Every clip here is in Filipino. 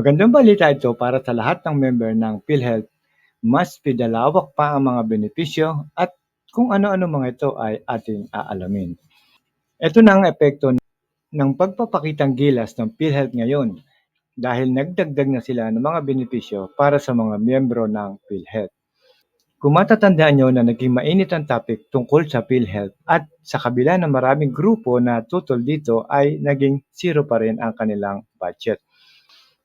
Magandang balita ito para sa lahat ng member ng PhilHealth. Mas pidalawak pa ang mga benepisyo at kung ano-ano mga ito ay ating aalamin. Ito na ang epekto ng pagpapakitang gilas ng PhilHealth ngayon dahil nagdagdag na sila ng mga benepisyo para sa mga miyembro ng PhilHealth. Kung matatandaan nyo na naging mainit ang topic tungkol sa PhilHealth at sa kabila ng maraming grupo na tutol dito ay naging zero pa rin ang kanilang budget.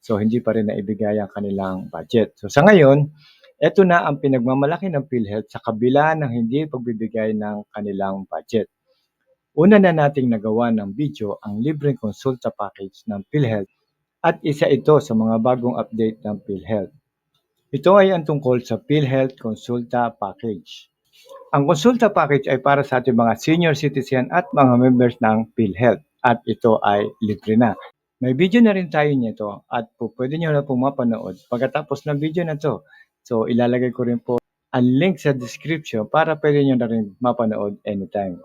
So hindi pa rin naibigay ang kanilang budget. So sa ngayon, ito na ang pinagmamalaki ng PhilHealth sa kabila ng hindi pagbibigay ng kanilang budget. Una na nating nagawa ng video ang libreng konsulta package ng PhilHealth at isa ito sa mga bagong update ng PhilHealth. Ito ay ang tungkol sa PhilHealth Consulta Package. Ang Consulta Package ay para sa ating mga senior citizen at mga members ng PhilHealth at ito ay libre na. May video na rin tayo nito at po, pwede nyo na pong mapanood pagkatapos ng video na to. So ilalagay ko rin po ang link sa description para pwede nyo na rin mapanood anytime.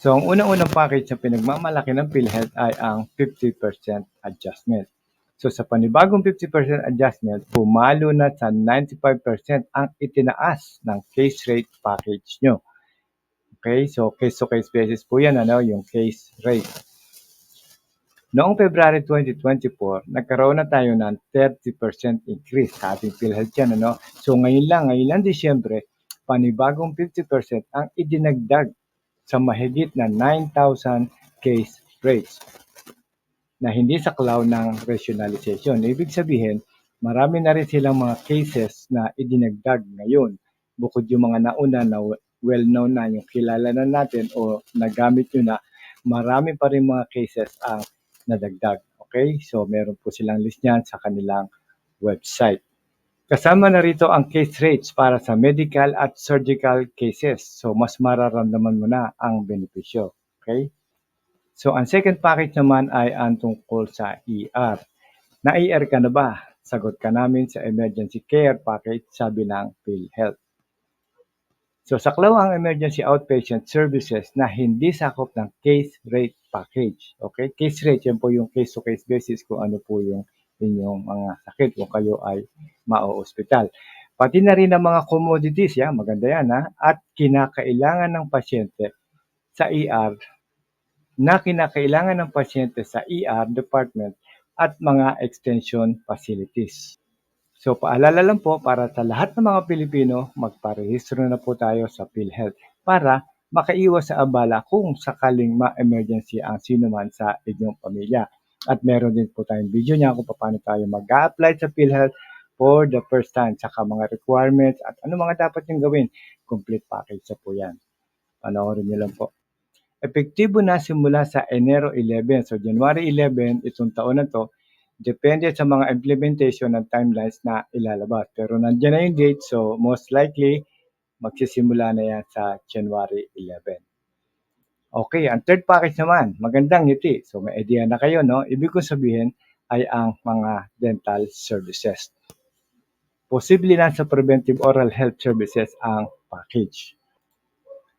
So ang unang-unang package na pinagmamalaki ng PhilHealth ay ang 50% adjustment. So sa panibagong 50% adjustment, pumalo na sa 95% ang itinaas ng case rate package nyo. Okay, so case-to-case basis po yan, ano, yung case rate. Noong February 2024, nagkaroon na tayo ng 30% increase sa ating PhilHealth yan. Ano? So ngayon lang, ngayon lang Disyembre, panibagong 50% ang idinagdag sa mahigit na 9,000 case rates na hindi sa cloud ng rationalization. Ibig sabihin, marami na rin silang mga cases na idinagdag ngayon. Bukod yung mga nauna na well-known na, yung kilala na natin o nagamit nyo na, marami pa rin mga cases ang nadagdag. Okay? So, meron po silang list niyan sa kanilang website. Kasama na rito ang case rates para sa medical at surgical cases. So, mas mararamdaman mo na ang benepisyo. Okay? So, ang second package naman ay ang tungkol sa ER. Na-ER ka na ba? Sagot ka namin sa emergency care package, sabi ng PhilHealth. So, saklaw ang emergency outpatient services na hindi sakop ng case rate package. Okay? Case rate, yan po yung case-to-case basis kung ano po yung inyong mga sakit kung kayo ay mao-hospital. Pati na rin ang mga commodities, yan, maganda yan ha, at kinakailangan ng pasyente sa ER na kinakailangan ng pasyente sa ER department at mga extension facilities. So paalala lang po para sa lahat ng mga Pilipino, magparehistro na po tayo sa PhilHealth para makaiwas sa abala kung sakaling ma-emergency ang sino man sa inyong pamilya. At meron din po tayong video niya kung paano tayo mag-apply sa PhilHealth for the first time, saka mga requirements at ano mga dapat yung gawin. Complete package na po yan. Panoorin niyo lang po. Epektibo na simula sa Enero 11. So January 11, itong taon na to, depende sa mga implementation ng timelines na ilalabas. Pero nandiyan na yung date, so most likely, magsisimula na yan sa January 11. Okay, ang third package naman, magandang ngiti. So may idea na kayo, no? Ibig ko sabihin ay ang mga dental services. Posible na sa preventive oral health services ang package.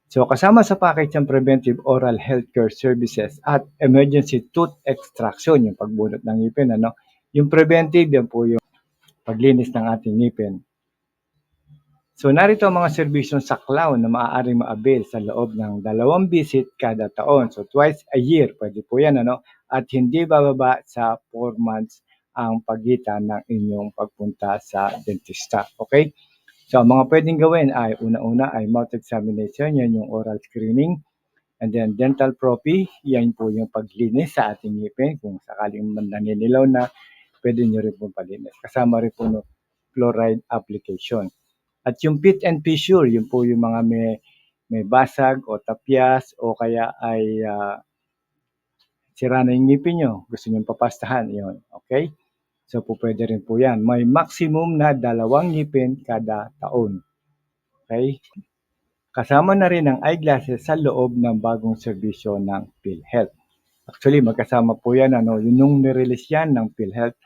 So kasama sa package ng preventive oral healthcare services at emergency tooth extraction, yung pagbunot ng ngipin, ano? Yung preventive, yan po yung paglinis ng ating ngipin. So narito ang mga serbisyong saklaw na maaaring ma-avail sa loob ng dalawang visit kada taon. So twice a year, pwede po yan, ano? At hindi bababa sa 4 months ang pagitan ng inyong pagpunta sa dentista. Okay? So, ang mga pwedeng gawin ay una-una ay mouth examination, yan yung oral screening. And then dental propy, yan po yung paglinis sa ating ngipin. Kung sakaling naninilaw na, pwede nyo rin po palinis. Kasama rin po no, fluoride application. At yung pit and fissure, yun po yung mga may, may basag o tapyas o kaya ay uh, sira na yung ngipin nyo. Gusto nyo papastahan, yun. Okay? So po pwede rin po yan. May maximum na dalawang ngipin kada taon. Okay? Kasama na rin ang eyeglasses sa loob ng bagong serbisyo ng PhilHealth. Actually, magkasama po yan. Ano, yung nung nirelease yan ng PhilHealth,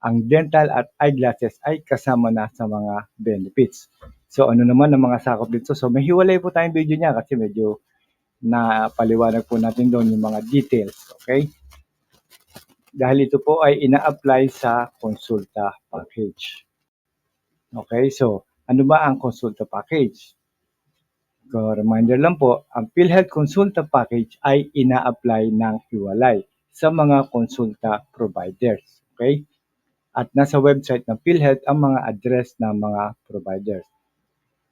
ang dental at eyeglasses ay kasama na sa mga benefits. So ano naman ang mga sakop dito? So may hiwalay po tayong video niya kasi medyo na paliwanag po natin doon yung mga details. Okay? dahil ito po ay ina-apply sa konsulta package. Okay, so ano ba ang konsulta package? So, reminder lang po, ang PhilHealth Consulta Package ay ina-apply ng hiwalay sa mga konsulta providers. Okay? At nasa website ng PhilHealth ang mga address ng mga providers.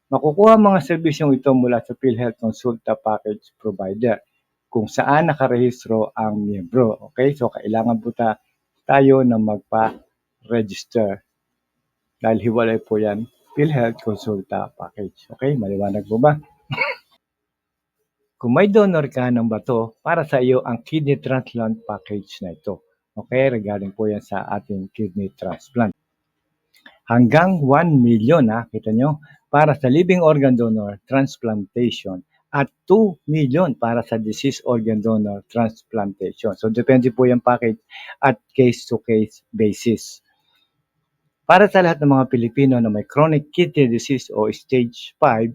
Makukuha ang mga serbisyong ito mula sa PhilHealth Consulta Package Provider kung saan nakarehistro ang miyembro. Okay? So, kailangan po ta tayo na magpa-register. Dahil hiwalay po yan, PhilHealth Consulta Package. Okay? Maliwanag po ba? Kung may donor ka ng bato, para sa iyo ang kidney transplant package na ito. Okay, regarding po yan sa ating kidney transplant. Hanggang 1 million, ha, kita nyo, para sa living organ donor transplantation at 2 million para sa deceased organ donor transplantation. So, depende po yung package at case-to-case basis. Para sa lahat ng mga Pilipino na may chronic kidney disease o stage 5,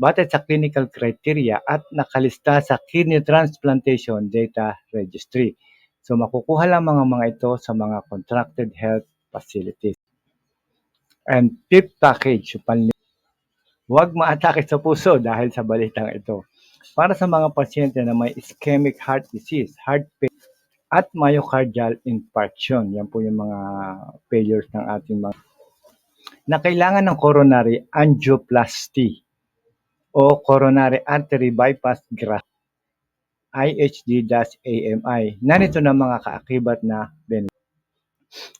batay sa clinical criteria at nakalista sa Kidney Transplantation Data Registry. So makukuha lang mga mga ito sa mga contracted health facilities. And fifth package, huwag maatake sa puso dahil sa balitang ito. Para sa mga pasyente na may ischemic heart disease, heart failure, at myocardial infarction. Yan po yung mga failures ng ating mga na kailangan ng coronary angioplasty o coronary artery bypass graft IHD-AMI. Narito na mga kaakibat na benefit.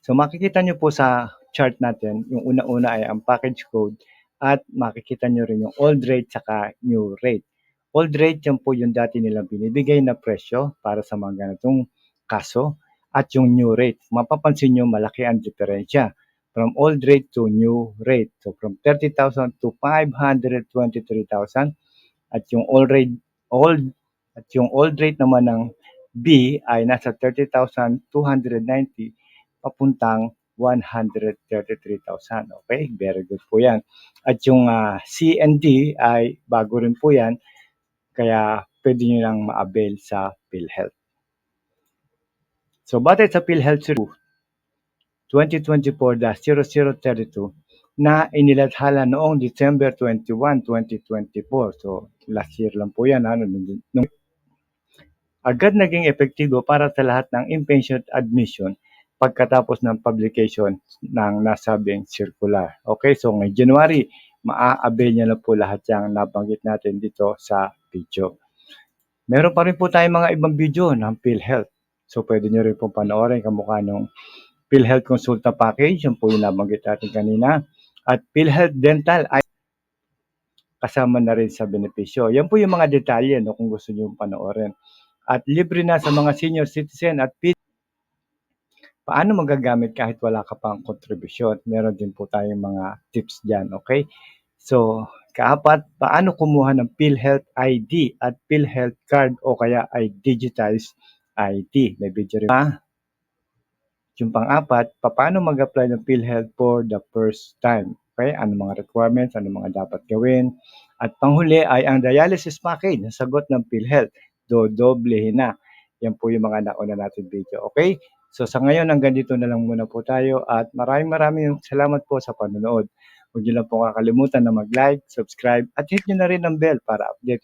So makikita nyo po sa chart natin, yung una-una ay ang package code at makikita nyo rin yung old rate saka new rate. Old rate yan po yung dati nilang binibigay na presyo para sa mga ganitong kaso at yung new rate. Mapapansin nyo malaki ang diferensya from old rate to new rate. So from 30,000 to 523,000 at yung old rate old at yung old rate naman ng B ay nasa 30,290 papuntang 133,000. Okay, very good po yan. At yung ah, C and D ay bago rin po yan, kaya pwede nyo lang ma-avail sa PhilHealth. So, batay sa PhilHealth Survey 2024-0032 na inilathala noong December 21, 2024. So, last year lang po yan. Ano, nung, nung- agad naging epektibo para sa lahat ng inpatient admission pagkatapos ng publication ng nasabing circular. Okay, so ngayong January, maa-avail niya na po lahat yung nabanggit natin dito sa video. Meron pa rin po tayong mga ibang video ng PhilHealth. So pwede nyo rin po panoorin kamukha nung PhilHealth Consulta Package, yung po yung nabanggit natin kanina. At PhilHealth Dental ay kasama na rin sa benepisyo. Yan po yung mga detalye no, kung gusto nyo panoorin. At libre na sa mga senior citizen at P- paano magagamit kahit wala ka pang kontribusyon. Meron din po tayong mga tips dyan, okay? So, kaapat, paano kumuha ng PhilHealth ID at PhilHealth card o kaya ay digitized ID. May video rin pa. Yung pang-apat, paano mag-apply ng PhilHealth for the first time? Okay, ano mga requirements, ano mga dapat gawin. At panghuli ay ang dialysis package na sagot ng PhilHealth. Dodoblehin na. Yan po yung mga nauna natin video. Okay? So sa ngayon, hanggang dito na lang muna po tayo at maraming maraming salamat po sa panonood. Huwag niyo lang po kakalimutan na mag-like, subscribe at hit niyo na rin ang bell para updated